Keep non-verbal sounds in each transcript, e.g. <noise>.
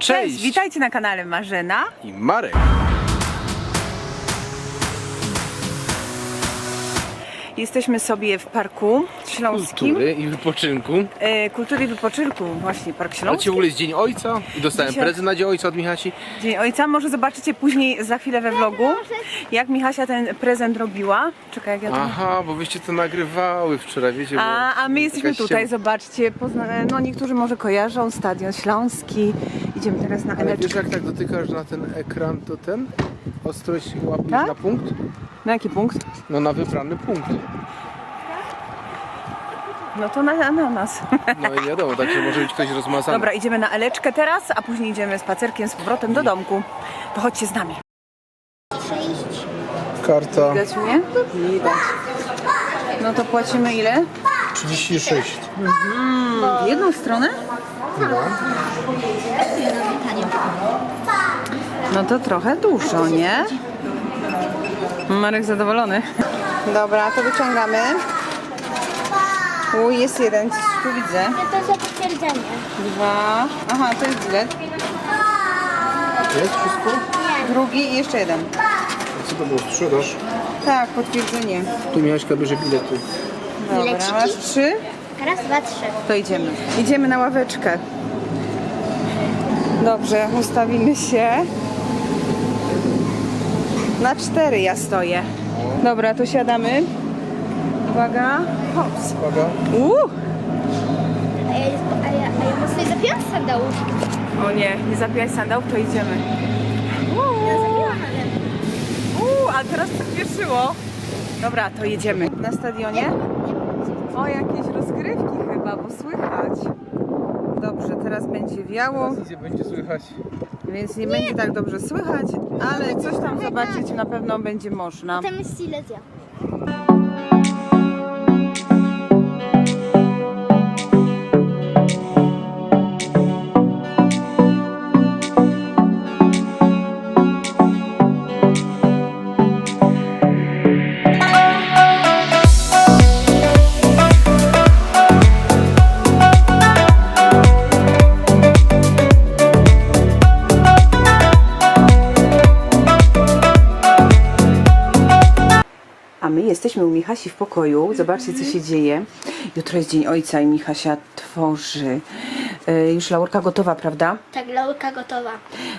Cześć! Witajcie na kanale Marzena. I Marek. Jesteśmy sobie w Parku Śląskim. Kultury i wypoczynku. E, kultury i wypoczynku, właśnie Park A Śląski. Cię jest Dzień Ojca i dostałem Dzisiaj- prezent na Dzień Ojca od Michasi. Dzień Ojca. Może zobaczycie później za chwilę we vlogu, jak Michasia ten prezent robiła. Czekaj, jak ja to... Aha, bo wyście to nagrywały wczoraj, wiecie? bo A, a my jesteśmy jakaś tutaj, ściema. zobaczcie. Pozna... No niektórzy może kojarzą Stadion Śląski. Idziemy teraz na Ale wiesz Eleczkę. jak tak dotykasz na ten ekran, to ten? Ostrość łapiesz Tak? na punkt? Na jaki punkt? No na wybrany punkt. No to na, na nas. <laughs> No i wiadomo, także może być ktoś rozmazany. Dobra, idziemy na Eleczkę teraz, a później idziemy spacerkiem z powrotem do domku. To chodźcie z nami. Karta Widać mnie? Widać. No to płacimy ile? 36. W jedną stronę? No to trochę dużo, nie? Marek zadowolony. Dobra, to wyciągamy. U, jest jeden, coś tu widzę. To za potwierdzenie. Dwa. Aha, to jest bilet. Jest wszystko? Drugi i jeszcze jeden. Co to było? Sprzedaż? Tak, potwierdzenie. Tu Michaśka bierze bilety. Dobra, Bileciki? masz trzy? Raz, dwa, trzy. To idziemy. Idziemy na ławeczkę. Dobrze, ustawimy się. Na cztery ja stoję. Dobra, to siadamy. Uwaga. Hops. Uwaga. Uuu. A ja, a ja, a ja mocno zapiłam sandałów. O nie, nie zapijaj sandałów, to idziemy. Ja zapiłam, ale... Uuu, a teraz przyspieszyło. Dobra, to jedziemy. Na stadionie? O, jakieś rozgrywki chyba, bo słychać. Dobrze, teraz będzie wiało. Teraz idzie, będzie słychać. Więc nie, będzie tak dobrze słychać, ale coś tam zobaczyć na pewno będzie można. Tam jest Silesia. Michasi w pokoju. Zobaczcie, co się dzieje. Jutro jest Dzień Ojca i Michasia tworzy. E, Już laurka gotowa, prawda? Tak, laurka gotowa.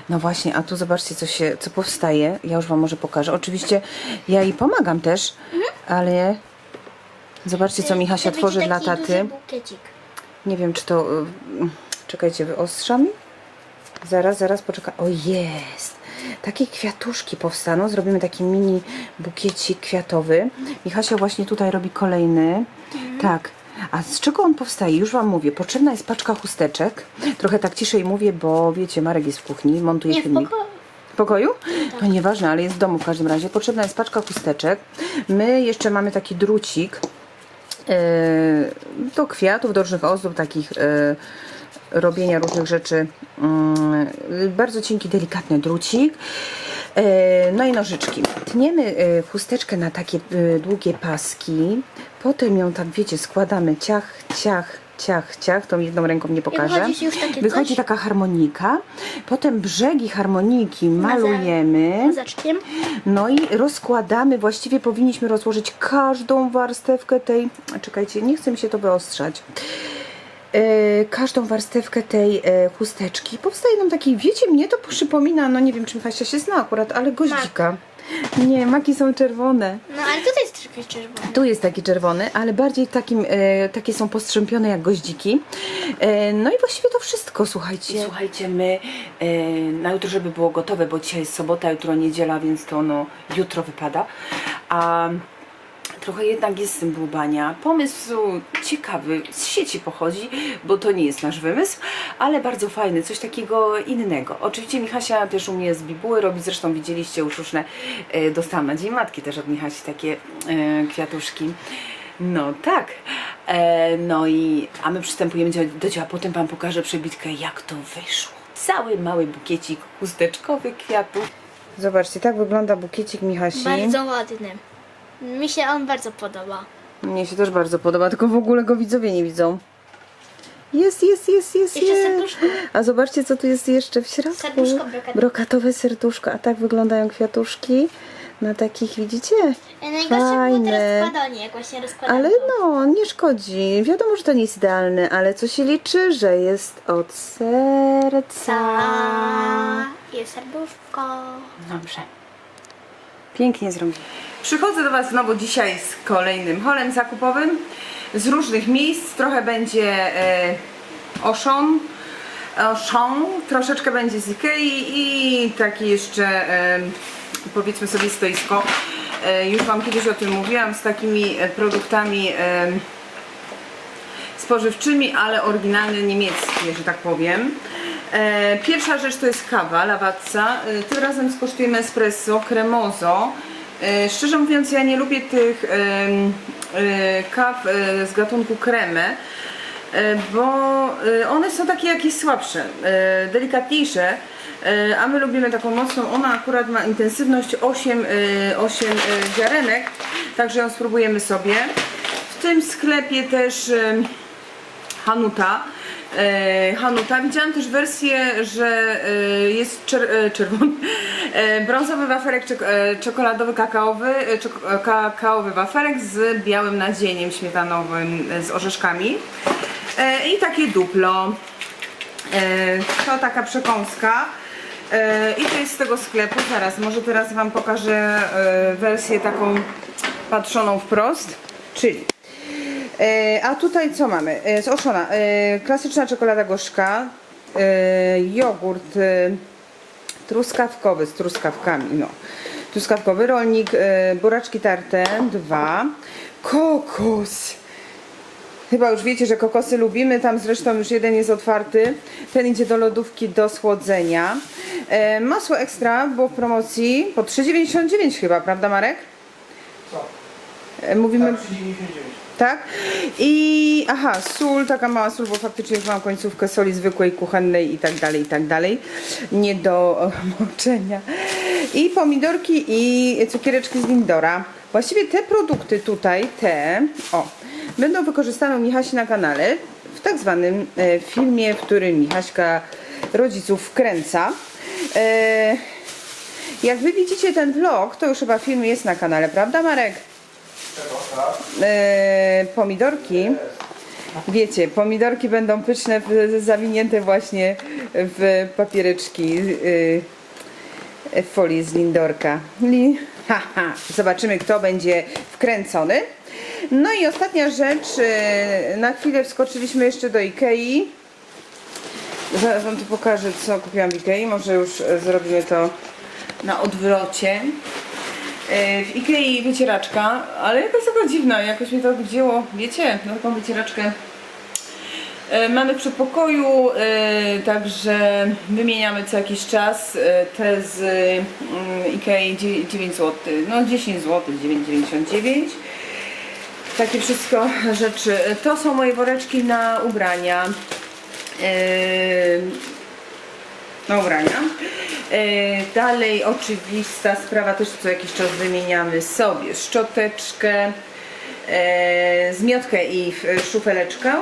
No właśnie, a tu zobaczcie, co się, co powstaje. Ja już Wam może pokażę. Oczywiście ja jej pomagam też, ale zobaczcie, co Michasia To tworzy będzie dla taki duży taty. bukiecik. Nie wiem, czy to... y, Czekajcie, wyostrzam? Zaraz, zaraz, poczekaj. O, jest! Takie kwiatuszki powstaną. Zrobimy taki mini bukiecik kwiatowy. Michasia właśnie tutaj robi kolejny. Tak. A z czego on powstaje? Już Wam mówię. Potrzebna jest paczka chusteczek. Trochę tak ciszej mówię, bo wiecie, Marek jest w kuchni, montuje Nie, w filmik. pokoju. W pokoju? No nieważne, ale jest w domu w każdym razie. Potrzebna jest paczka chusteczek. My jeszcze mamy taki drucik e, do kwiatów, do różnych ozdób, takich e, robienia różnych rzeczy. Mm, bardzo cienki, delikatny drucik. E, No i nożyczki. Tniemy e, chusteczkę na takie e, długie paski. Potem ją tak, wiecie, składamy ciach, ciach, ciach, ciach. Tą jedną ręką nie pokażę. wychodzi coś? taka harmonika. Potem brzegi harmoniki malujemy. Kozaczkiem. No i rozkładamy, właściwie powinniśmy rozłożyć każdą warstewkę tej, czekajcie, nie chce mi się to wyostrzać, każdą warstewkę tej e, chusteczki. Powstaje nam taki, wiecie, mnie to przypomina, no nie wiem, czy Michasia się zna akurat, ale goździka. Nie, maki są czerwone. No ale tutaj jest troszkę czerwony. Tu jest taki czerwony, ale bardziej takim, e, takie są postrzępione jak goździki. E, no i właściwie to wszystko, słuchajcie. Słuchajcie, my e, na jutro, żeby było gotowe, bo dzisiaj jest sobota, jutro niedziela, więc to no jutro wypada. A trochę jednak jest z tym dłubania. Pomysł ciekawy, z sieci pochodzi, bo to nie jest nasz wymysł, ale bardzo fajny, coś takiego innego. Oczywiście Michasia też umie z bibuły robić, zresztą widzieliście już różne, e, dostałam na Dzień Matki też od Michasi takie e, kwiatuszki. No tak. E, no i, a my przystępujemy do, do dzieła. Potem Wam pokażę przebitkę, jak to wyszło. Cały mały bukiecik chusteczkowy kwiatów. Zobaczcie, tak wygląda bukiecik Michasi. Bardzo ładny. Mi się on bardzo podoba. Mnie się też bardzo podoba, tylko w ogóle go widzowie nie widzą. Jest, jest, jest, jest, Jeszcze jest. serduszko. A zobaczcie, co tu jest jeszcze w środku. Serduszko brokatowe. Brokatowe serduszko. A tak wyglądają kwiatuszki. Na takich, widzicie? Najgorsze było Fajne. teraz składanie, jak właśnie rozkładamy. Ale no, nie szkodzi. Wiadomo, że to nie jest idealne, ale co się liczy, że jest od serca. A, jest serduszko. Dobrze. Pięknie zrobił. Przychodzę do Was znowu dzisiaj z kolejnym holem zakupowym z różnych miejsc. Trochę będzie e, Auchan, troszeczkę będzie z Ikei i takie jeszcze e, powiedzmy sobie stoisko. E, już Wam kiedyś o tym mówiłam z takimi produktami spożywczymi, ale oryginalne niemieckie, że tak powiem. Pierwsza rzecz to jest kawa Lavazza. E, tym razem skosztujemy espresso cremoso. E, szczerze mówiąc, ja nie lubię tych e, kaw e, z gatunku creme, e, bo one są takie jakieś słabsze, delikatniejsze. A my lubimy taką mocną, ona akurat ma intensywność 8, e, 8 e, ziarenek, także ją spróbujemy sobie. W tym sklepie też Hanuta. E, Hanuta. Widziałam też wersję, że e, jest czer, e, czerwony, brązowy wafelek czek, czekoladowy, kakaowy, czek, kakaowy wafelek z białym nadzieniem śmietanowym z orzeszkami i takie duplo. To taka przekąska. I to jest z tego sklepu. Zaraz, może teraz Wam pokażę wersję taką patrzoną wprost. Czyli a tutaj co mamy? E, z Oszona. E, klasyczna czekolada gorzka, e, jogurt e, truskawkowy z truskawkami, no. Truskawkowy rolnik, e, buraczki tarte, dwa. Kokos. Chyba już wiecie, że kokosy lubimy, tam zresztą już jeden jest otwarty. Ten idzie do lodówki do schłodzenia. E, masło ekstra było w promocji po 3,99 chyba, prawda Marek? Co? E, mówimy... Tak, 399. Tak? I aha, sól, taka mała sól, bo faktycznie już mam końcówkę soli zwykłej, kuchennej i tak dalej, i tak dalej. Nie do e, moczenia. I pomidorki i cukiereczki z Lindora. Właściwie te produkty tutaj, te, o, będą wykorzystane u Michasi na kanale w tak zwanym e, filmie, w którym Michaśka rodziców wkręca. E, jak wy widzicie ten vlog, to już chyba film jest na kanale, prawda Marek? E, pomidorki. Wiecie, pomidorki będą pyszne, zawinięte właśnie w papiereczki e, w folii z lindorka. Li, ha, ha. Zobaczymy, kto będzie wkręcony. No i ostatnia rzecz. e, Na chwilę wskoczyliśmy jeszcze do Ikei. Zaraz Wam tu pokażę, co kupiłam w Ikei. Może już zrobimy to na odwrocie. E, W Ikei wycieraczka, ale jakaś taka dziwna, jakoś mnie to wzięło, wiecie, na taką wycieraczkę. E, Mamy w przedpokoju, e, także wymieniamy co jakiś czas te z mm, Ikei dzie- 9 zł, no 10 zł, 9,99. Takie wszystko rzeczy. To są moje woreczki na ubrania. Na ubrania. E, dalej oczywista sprawa, też co jakiś czas wymieniamy sobie szczoteczkę, e, zmiotkę i szufeleczkę.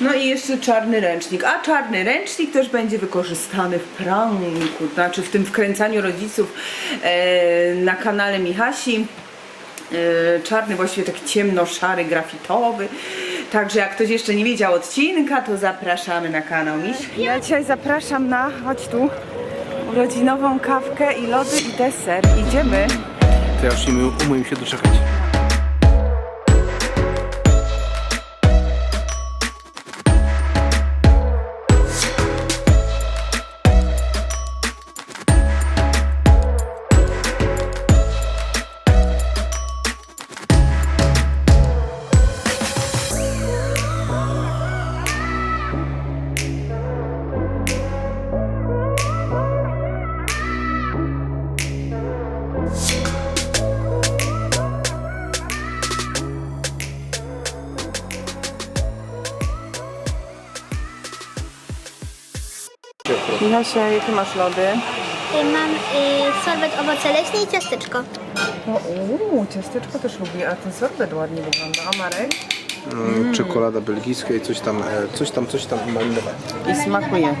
No i jeszcze czarny ręcznik. A czarny ręcznik też będzie wykorzystany w pranku, znaczy w tym wkręcaniu rodziców e, na kanale Michasi. Czarny, właściwie taki ciemno-szary, grafitowy. Także jak ktoś jeszcze nie wiedział odcinka, to zapraszamy na kanał Miś. Ja dzisiaj zapraszam na, chodź tu, urodzinową kawkę i lody i deser. Idziemy. To ja już nie umiem się doczekać. Michasia, jakie masz lody? Y, Mam y, sorbet owoce leśne i ciasteczko. O, uuu, ciasteczko też lubię, a ten sorbet ładnie wygląda. A Marek? Mm, Czekolada belgijska i coś tam, e, coś tam, coś tam malinowe. I smakuje.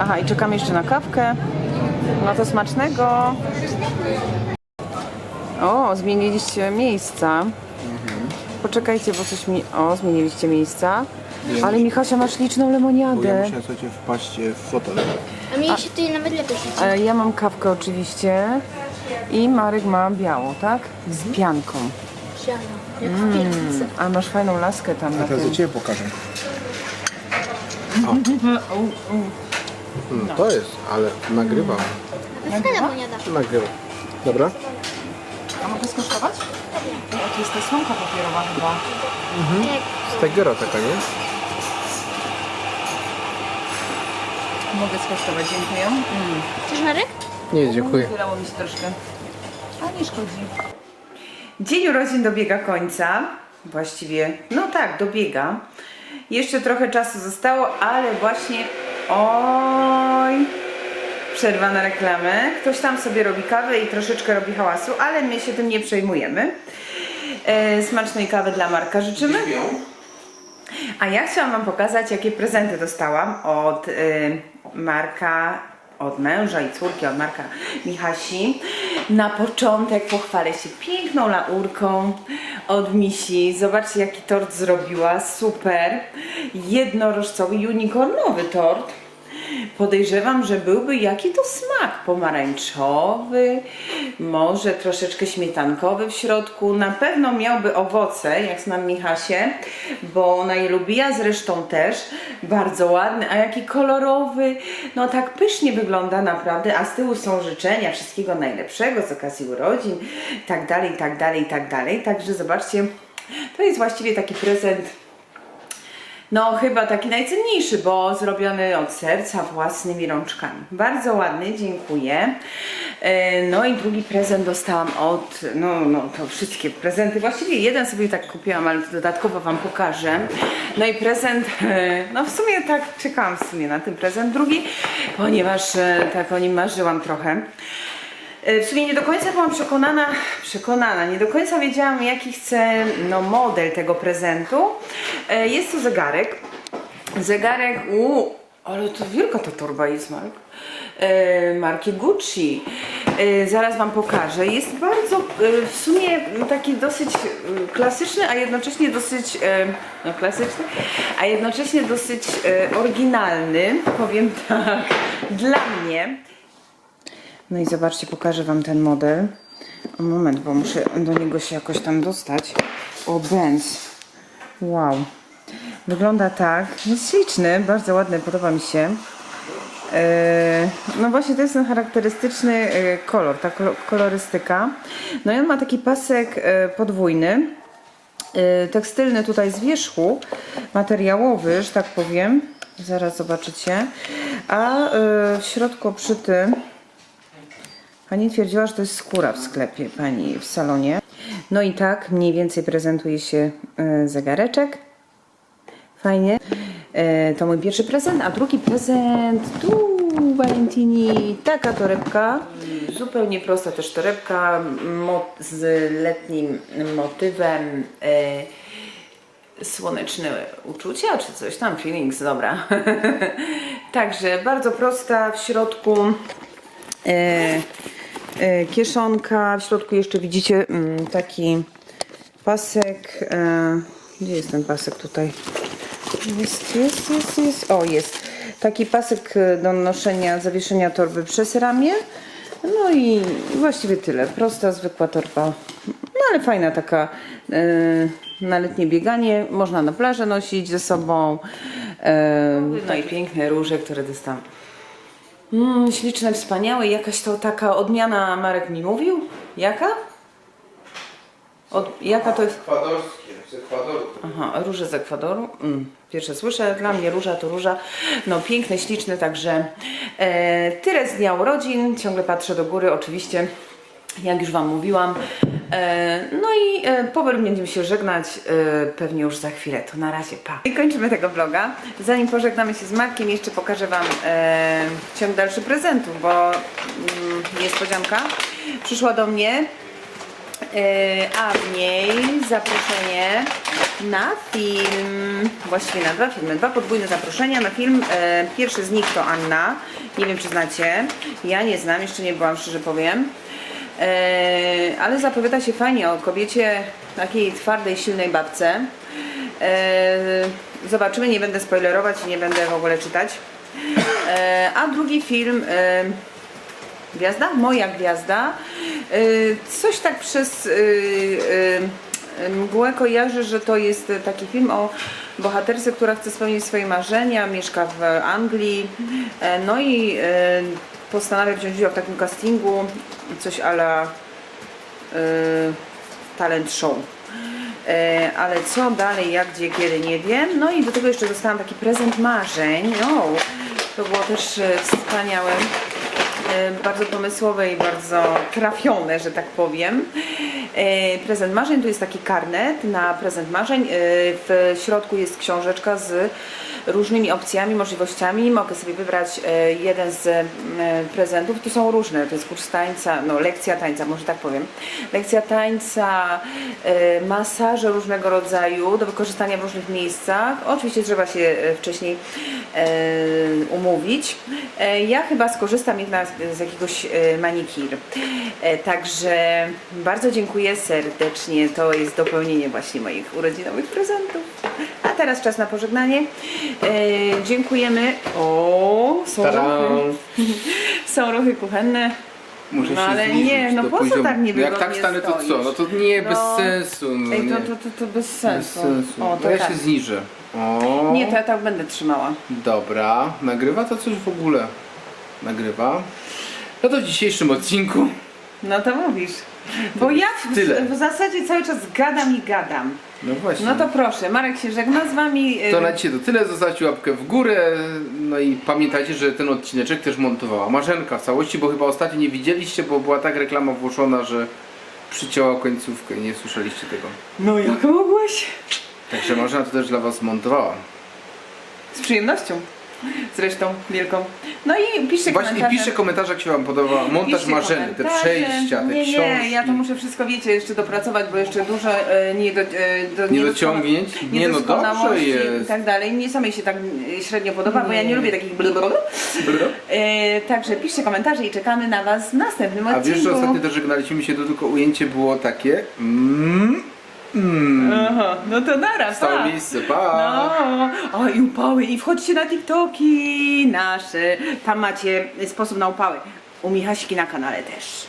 Aha, i czekamy jeszcze na kawkę. No to smacznego. O, zmieniliście miejsca. Poczekajcie, bo coś mi... O, zmieniliście miejsca. Ale Michasia, masz liczną Bo ja lemoniadę. musiałem słuchajcie wpaść e, w fotel. A mi się tutaj nawet lepiej siedzi. E, Ja mam kawkę oczywiście. I Marek ma białą, tak? Z pianką. Siano, jak w pizzce. A masz fajną laskę tam na Teraz ja tym. Ciebie pokażę. Mm, <laughs> to jest, ale nagrywam. Fajna lemoniada. Nagrywam. Dobra? A mogę skosztować? O, to jest ta słomka papierowa chyba. Jak Stegera taka, nie? Mogę skosztować, dziękuję. Mm. Chcesz Marek? Nie, dziękuję. Wylało mi się troszkę. A nie szkodzi. Dzień urodzin dobiega końca. Właściwie, no tak, dobiega. Jeszcze trochę czasu zostało, ale właśnie. Oj! Przerwa na reklamę. Ktoś tam sobie robi kawę i troszeczkę robi hałasu, ale my się tym nie przejmujemy. E, smacznej kawy dla Marka życzymy. A ja chciałam Wam pokazać, jakie prezenty dostałam od y, Marka, od męża i córki, od Marka Michasi. Na początek pochwalę się piękną laurką od Misi. Zobaczcie, jaki tort zrobiła. Super. Jednorożcowy, unicornowy tort. Podejrzewam, że byłby jaki to smak pomarańczowy, może troszeczkę śmietankowy w środku. Na pewno miałby owoce, jak znam Michasię, bo ona je lubi, ja zresztą też. Bardzo ładny, a jaki kolorowy. No tak pysznie wygląda naprawdę, a z tyłu są życzenia wszystkiego najlepszego z okazji urodzin, tak dalej, tak dalej, tak dalej. Także zobaczcie, to jest właściwie taki prezent no, chyba taki najcenniejszy, bo zrobiony od serca własnymi rączkami. Bardzo ładny, dziękuję. E, No i drugi prezent dostałam od, no, no to wszystkie prezenty, właściwie jeden sobie tak kupiłam, ale dodatkowo Wam pokażę. No i prezent, e, no w sumie tak czekałam w sumie na ten prezent drugi, ponieważ e, tak o nim marzyłam trochę. E, W sumie nie do końca byłam przekonana, przekonana, nie do końca wiedziałam jaki chcę no, model tego prezentu. E, Jest to zegarek. Zegarek, u, ale to wielka ta torba jest Mark. E, marki Gucci. Zaraz Wam pokażę. Jest bardzo w sumie taki dosyć klasyczny, a jednocześnie dosyć no klasyczny, a jednocześnie dosyć oryginalny, powiem tak, <laughs> dla mnie. No i zobaczcie, pokażę Wam ten model. Moment, bo muszę do niego się jakoś tam dostać. O, Benz. Wow. Wygląda tak. Jest śliczny, bardzo ładny, podoba mi się. Eee, no właśnie to jest ten charakterystyczny e, kolor, ta kolo- kolorystyka. No i on ma taki pasek e, podwójny. E, tekstylny tutaj z wierzchu, materiałowy, że tak powiem. Zaraz zobaczycie. A e, w środku przy Pani twierdziła, że to jest skóra w sklepie, pani w salonie. No i tak mniej więcej prezentuje się e, zegareczek. Fajnie. E, To mój pierwszy prezent, a drugi prezent tu Valentini, taka torebka. Zupełnie prosta też torebka z letnim motywem. E, słoneczne uczucia, czy coś tam, feelings, dobra. <laughs> Także bardzo prosta w środku. E, kieszonka, w środku jeszcze widzicie mm, taki pasek. E, gdzie jest ten pasek tutaj? Jest, jest, jest, jest. O, jest. Taki pasek e, do noszenia, zawieszenia torby przez ramię. No i właściwie tyle. Prosta, zwykła torba. No ale fajna taka e, na letnie bieganie. Można na plażę nosić ze sobą. E, no i piękne róże, które dostałam. Mm, śliczne, wspaniałe. Jakaś to taka odmiana Marek mi mówił? Jaka? Od, jaka to jest? Ekwadorskie, z Ekwadoru. Aha, róże z Ekwadoru. Mm, pierwsze słyszę. Dla mnie róża to róża. No piękne, śliczne, także e, tyle z dnia urodzin. Ciągle patrzę do góry, oczywiście. Jak już Wam mówiłam. E, no i e, powoli będziemy się żegnać e, pewnie już za chwilę. To na razie, pa. I kończymy tego vloga. Zanim pożegnamy się z Markiem, jeszcze pokażę Wam ciąg dalszy prezentów, bo mm, niespodzianka przyszła do mnie a w niej zaproszenie na film. Właściwie na dwa filmy. Dwa podwójne zaproszenia na film. Pierwszy z nich to Anna. Nie wiem, czy znacie. Ja nie znam, jeszcze nie byłam, szczerze powiem. E, ale zapowiada się fajnie o kobiecie, takiej twardej, silnej babce. E, zobaczymy, nie będę spoilerować i nie będę w ogóle czytać. E, a drugi film. Gwiazda? Moja gwiazda. Coś tak przez mgłę kojarzę, że to jest taki film o bohaterce, która chce spełnić swoje marzenia, mieszka w Anglii, no i postanawia wziąć udział w takim castingu, coś ala y, talent show. E, ale co dalej, jak, gdzie, kiedy, nie wiem. No i do tego jeszcze dostałam taki prezent marzeń. No, to było też e, wspaniałe. Bardzo pomysłowe i bardzo trafione, że tak powiem. Prezent marzeń to jest taki karnet na prezent marzeń. W środku jest książeczka z różnymi opcjami, możliwościami. Mogę sobie wybrać e, jeden z e, prezentów. To są różne. To jest kurs tańca, no lekcja tańca, może tak powiem. Lekcja tańca, e, masaże różnego rodzaju do wykorzystania w różnych miejscach. Oczywiście trzeba się wcześniej umówić. Ja chyba skorzystam jednak z jakiegoś manikir. Także bardzo dziękuję serdecznie. To jest dopełnienie właśnie moich urodzinowych prezentów. Teraz czas na pożegnanie. E, Dziękujemy. O, są Tadam! ruchy. <laughs> Są ruchy kuchenne. Muszę No się ale zniżyć nie, no do po co poziomu. tak niewygodnie Jak tak stanę, to co? stoisz? No to nie, bez No. sensu. No, Ej, nie. to, to, to, to bez sensu. Bez sensu. O, no to ja tak. się zniżę. O, Nie, to ja tak będę trzymała. Dobra, nagrywa to coś w ogóle? Nagrywa. No to w dzisiejszym odcinku No to mówisz. Bo ja w, Tyle. w zasadzie cały czas gadam i gadam. No właśnie. No to proszę, Marek się żegna z wami. y, To na dzisiaj to tyle, zostawcie łapkę w górę, no i pamiętajcie, że ten odcineczek też montowała Marzenka w całości, bo chyba ostatnio nie widzieliście, bo była tak reklama włożona, że przycięła końcówkę i nie słyszeliście tego. No jak mogłeś? Także Marzena to też dla was montowała. Z przyjemnością. Zresztą wielką. No i piszcie Właśnie i komentarze. piszcie komentarze, jak się wam podoba montaż Piszcie Marzeny, te komentarze. przejścia, te nie, książki. Nie, ja to muszę wszystko, wiecie, jeszcze dopracować, bo jeszcze dużo e, nie do, e, do, Niedociągnięć? Nie, no dobrze niedoskonałości jest. i tak dalej. Mnie samej się tak e, średnio podoba, bo ja nie lubię takich blablabla. Bro. E, Także piszcie komentarze i czekamy na Was w następnym A odcinku. wiesz, że ostatnio też żegnaliśmy się, to tylko ujęcie było takie mm. Aha, no to nara, Stałe pa. pa! No, o i upały i wchodźcie na TikToki nasze, tam macie sposób na upały. U Michaśki na kanale też.